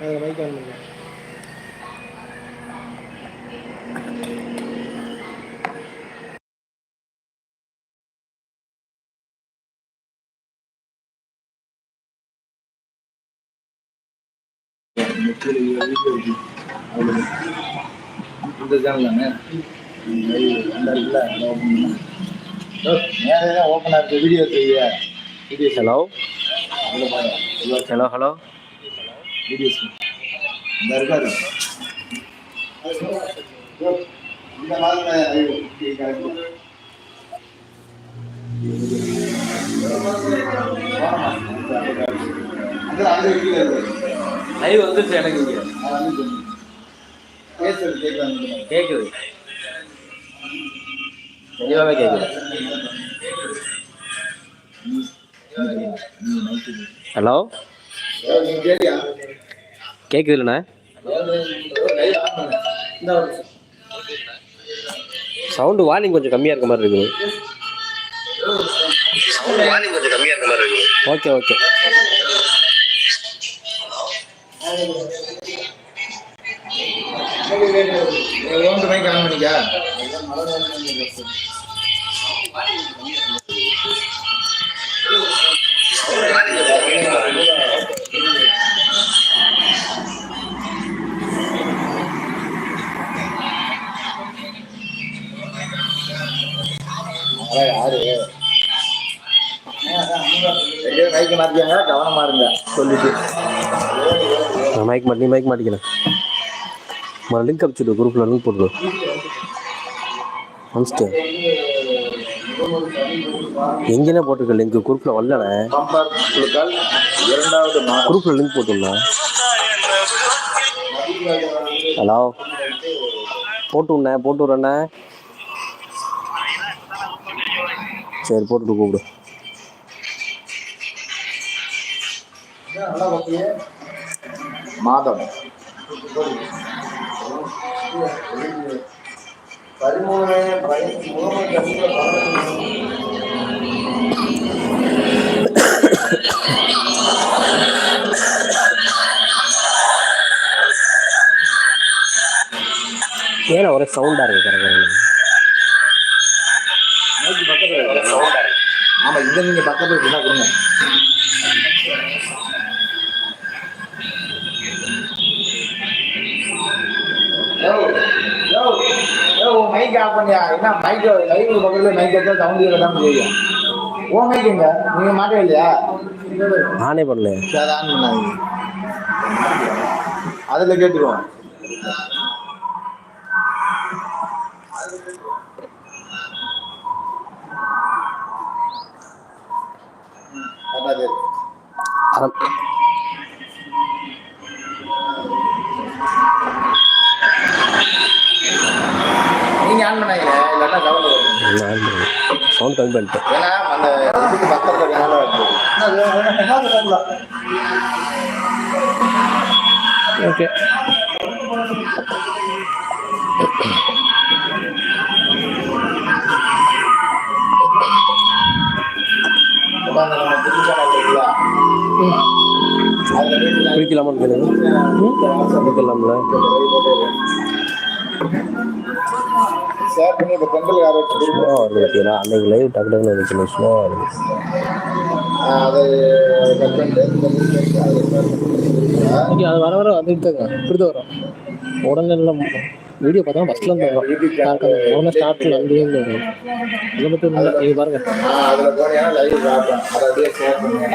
அது mic on channel தானே? Open ஆகிருக்கு வீடியோ செய்ய. வீடியோஸ் ஹலோ அதில் ஹலோ ஹலோ வீடியோஸ் இந்த இருக்காரு இந்த லைவ் வந்துருச்சு எனக்கு கேட்குது தெளிவாகவே கேட்குது ஹலோ? கேட்குது இல்லைண்ணா சவுண்டு வால்யூம் கொஞ்சம் கம்மியாக இருக்க மாதிரி இருக்குது. ஓகே ஓகே ஓன் மைக் மைக்கு கவனமா இருங்க. சொல்லிட்டு. மைக் மாட்டி மைக் மாட்டிக்கிறேன். நான் லிங்க் அனுப்பிச்சுடு குரூப்பில் லிங்க் போட்டுடு அனுப்பிச்சிட்டு எங்கேனா போட்டிருக்க லிங்க் குரூப்பில் வரலண்ணே. இரண்டாவது குரூப்பில் லிங்க் போட்டுருந்தேன் ஹலோ போட்டு விடண்ணே போட்டு விட்றண்ணே சரி போட்டுட்டு கூப்பிடு. மாதம். பதிமூணு ஏன்னா ஒரே சவுண்டாக இருக்கு கரெக்டாக மைக் ஆஃப் பண்ணியா என்ன மைக் லைவ் பக்கத்துல மைக் வச்சா சவுண்ட் கேட்க செய்யும் ஓ மைக்குங்க நீங்க மாட்டவே இல்லையா? நானே பண்ணல. சரி, ஆன் பண்ணாதீங்க. அதுல கேட்டுருவோம். சவுண்ட் கம்மி பண்ணிட்டேன். ஓகே இப்ப அந்த நம்ம புதுசா இருக்குல்ல, அதுல கேட்டுலாம் குளிக்கலாமா கேளுங்க. குளிக்கலாம்ல. ஷேர் பண்ணி இப்ப பொங்கல் யாரோ ஸ்லோவாக வருது பார்த்தீங்களா அன்னைக்கு லைவ் டக்கு டக்குன்னு வந்துச்சு ஸ்லோவாக வருது அதை. வர வர வந்துட்டு தான் இப்படி தான் வரும். உடனே எல்லாம் வீடியோ பார்த்தா ஃபஸ்ட்ல இருந்து வரும் உடனே ஸ்டார்ட்ல வந்து இதை மட்டும் இல்லை நீங்கள் பாருங்க. ஆ, அதுல போனீங்கன்னா லைவ் பார்ப்பேன்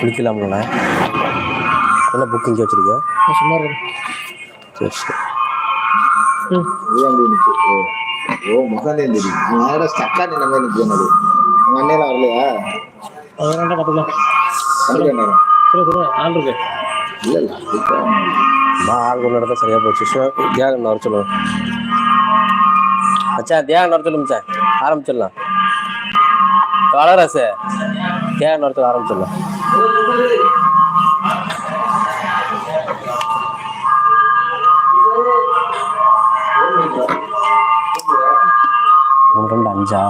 குளிக்கலாம்ல என்ன புக் இங்கே வச்சிருக்க? நான் சும்மா இருக்கேன். சரி சரி. ஓ ஓ முகம் தெரிஞ்சு நான் நேரம். ஸ்டக்கா நின்ன மாதிரி நிற்கும் அது உங்க அண்ணையெல்லாம் வரலையா அது வேண்டாம் பார்த்துக்கலாம் வந்துட்டு நேரம் சொல்லு சொல்லு ஆள் இருக்கு. இல்ல இல்ல இப்போ நான் ஆள் கொண்டு சரியாக போச்சு. தியாகம் வர சொல்லுவேன் மச்சான் தியாகம் வர சொல்லு ஆரம்பிச்சிடலாம். வளராசு தியாகம் வரத்துக்கு ஆரம்பிச்சிடலாம். ஒன்று ரெண்டு அஞ்சா?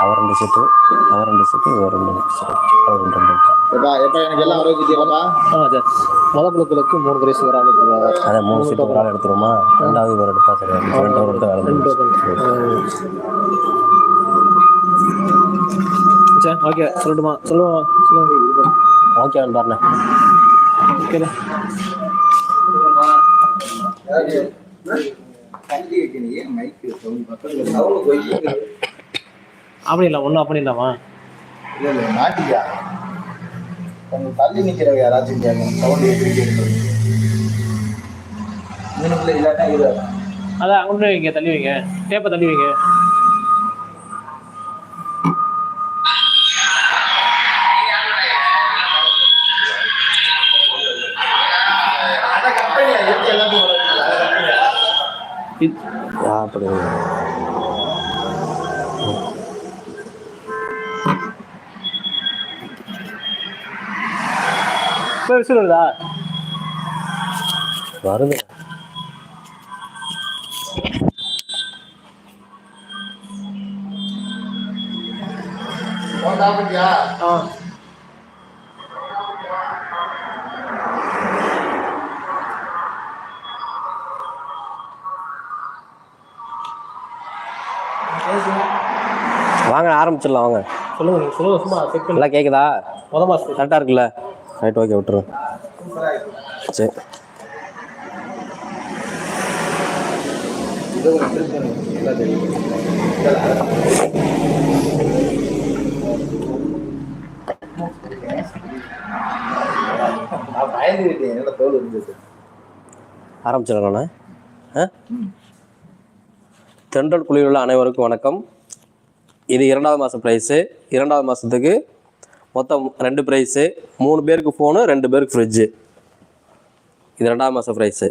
அவர் ரெண்டு செட்டு அவர் ரெண்டு செட்டு இவர் ரெண்டு செட்டு அவர் ரெண்டு ரெண்டு எப்பா எப்பா எனக்கு எல்லாம் ஆரோக்கியப்பா மூணு ஒரு ஆள் அதான் மூணு சீட்டு ஒரு ஆள் எடுத்துருவோமா? ரெண்டாவது இவர் எடுத்தா சரியா சரி ஓகே சொல்லட்டுமா? சொல்லுவா சொல்லுங்க ஓகே பாருண்ணே. அப்படி இல்லை ஒன்றும் அப்படி இல்லாமா இல்ல இல்ல மாட்டியா கொஞ்சம் தள்ளி நிக்கிறவங்க யாராச்சும் கேட்கணும் சவுண்ட் எப்படி இவனுக்குள்ள இல்லாட்டா இது அதான் வைங்க தள்ளி வைங்க. டேப்பை தள்ளி வைங்க. ஆ அப்படி. இப்போ விசில் வருதா? வருது? ஆ. வாங்க ஆரம்பிச்சிடலாம் வாங்க. சொல்லுங்க நீங்க சொல்லுங்க சும்மா செக் பண்ணி. நல்லா கேட்குதா முத மாசம் கரெக்டாக இருக்குல்ல? ரைட் ஓகே விட்டுருங்க சரி. இது ஒரு திருப்பணி. எல்லாம் தெரியும். நான் பயந்துக்கிட்டேன் என்னோட தோல் இருந்தது ஆரம்பிச்சிடலாண்ணே ஆ தென்றல் உள்ள அனைவருக்கும் வணக்கம். இது இரண்டாவது மாதம் ப்ரைஸு இரண்டாவது மாதத்துக்கு மொத்தம் ரெண்டு ப்ரைஸு மூணு பேருக்கு ஃபோனு ரெண்டு பேருக்கு ஃப்ரிட்ஜு இது ரெண்டாவது மாதம் ப்ரைஸு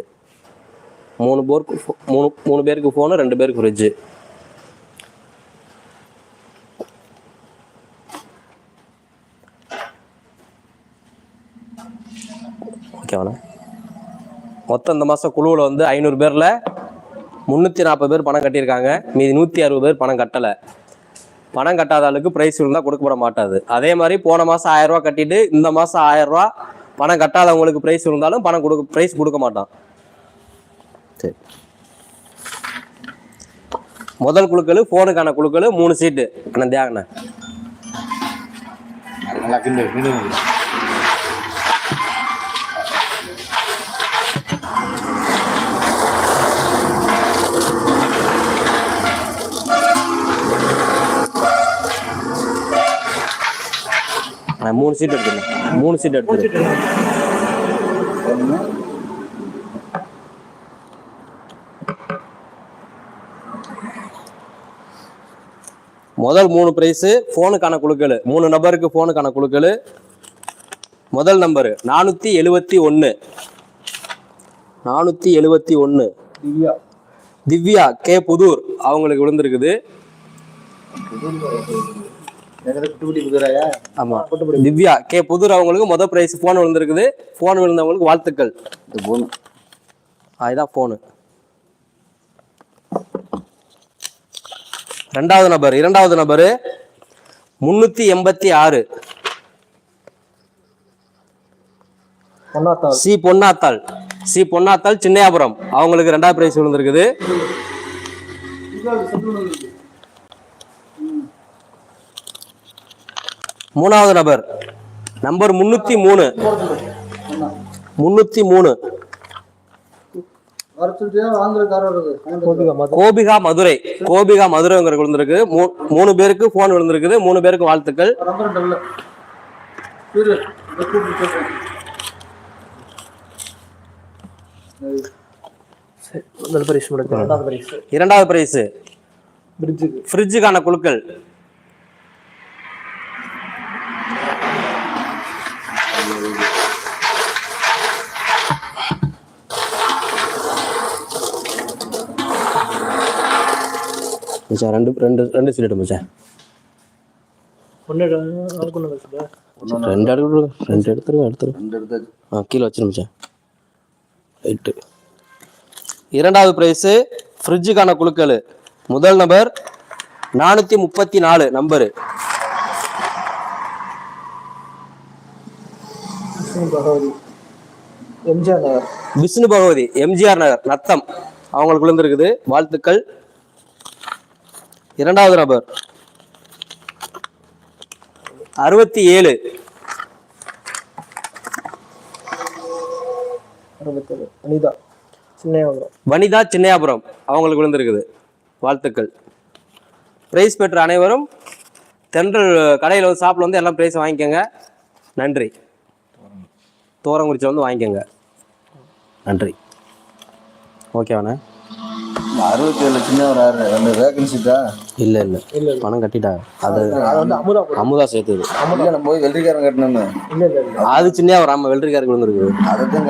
மூணு பேருக்கு மூணு மூணு பேருக்கு ஃபோனு ரெண்டு பேருக்கு ஃப்ரிட்ஜு ஓகேவாண்ணா மொத்தம் இந்த மாதம் குழுவில் வந்து ஐநூறு பேரில் முந்நூற்றி நாற்பது பேர் பணம் கட்டியிருக்காங்க. மீதி நூற்றி அறுபது பேர் பணம் கட்டலை. பணம் கட்டாத ஆளுக்கு ப்ரைஸ் இருந்தால் கொடுக்கப்பட மாட்டாது. அதே மாதிரி போன மாதம் ஆயிரரூவா கட்டிட்டு இந்த மாதம் ஆயிரரூவா பணம் கட்டாதவங்களுக்கு ப்ரைஸ் இருந்தாலும் பணம் கொடுக்க ப்ரைஸ் கொடுக்க மாட்டான். சரி. முதல் குழுக்கள் ஃபோனுக்கான குழுக்கள் மூணு சீட்டு அண்ணா தியாகண்ணா. மூணு சீட் எடுத்துருங்க மூணு சீட் எடுத்துரு ஒன்று முதல் மூணு ப்ரைஸு ஃபோனுக்கான குழுக்கள். மூணு நபருக்கு ஃபோனுக்கான குழுக்கள். முதல் நம்பரு நானூற்றி எழுபத்தி ஒன்று நானூற்றி எழுபத்தி ஒன்று திவ்யா. திவ்யா கே புதூர் அவங்களுக்கு விழுந்திருக்குது. திவ்யா கே புதூர் அவங்களுக்கு முதல் ப்ரைஸ் ஃபோன் விழுந்திருக்குது. ஃபோன் விழுந்தவங்களுக்கு வாழ்த்துக்கள். இது அதுதான் ஃபோனு ரெண்டாவது நபர் இரண்டாவது நபர். முன்னூற்றி எண்பத்தி ஆறு. சி பொன்னாத்தாள். சி பொன்னாத்தாள் சின்னையாபுரம். அவங்களுக்கு ரெண்டாவது பிரைஸ் விழுந்திருக்குது. மூணாவது நபர். நம்பர் முன்னூத்தி மூணு. முன்னூத்தி மூணு. கோபிகா மது கோபிகா மதுரை. கோபிகா மதுரைங்கிறது விழுந்திருக்கு. மூணு பேருக்கு போன் விழுந்திருக்குது. மூணு பேருக்கு வாழ்த்துக்கள். இரண்டாவது பிரைஸ் பிரிட்ஜுக்கு. ஃப்ரிட்ஜுக்கான குழுக்கள். மச்சான் ரெண்டு ரெண்டு ரெண்டு சீட் மச்சான். ரெண்டு எடுத்து ரெண்டு எடுத்துருங்க எடுத்துருங்க ஆ கீழே வச்சிரு மச்சான். ரைட்டு இரண்டாவது பிரைஸு ஃப்ரிட்ஜுக்கான குழுக்கள். முதல் நபர் நானூத்தி முப்பத்தி நாலு number Vishnu Bhagavathi. MGR Nagar. Vishnu Bhagavathi MGR Nagar Natham. அவங்களுக்கு விழுந்திருக்குது. வாழ்த்துக்கள். இரண்டாவது நபர். அறுபத்தி ஏழு அனிதா சின்னையாபுரம். வனிதா சின்னையாபுரம். அவங்களுக்கு விழுந்திருக்குது. வாழ்த்துக்கள். பிரைஸ் பெற்ற அனைவரும் தென்றல் கடையில் வந்து ஷாப்பில் வந்து எல்லாம் ப்ரைஸ் வாங்கிக்கோங்க. நன்றி. தோரங்குறிச்சி வந்து வாங்கிக்கோங்க. நன்றி. ஓகேவாண்ணே அறுபத்தி ஏழு சின்ன ஒரு ஆறு ரெண்டு வேகன்சி தான் இல்லை இல்லை. இல்ல, பணம் கட்டிட்டா. அது அமுதா அமுதா சேர்த்துது இல்லை நம்ம போய் வெள்ளரிக்காரன் இல்ல அது சின்ன ஒரு விழுந்திருக்குது அதை தான்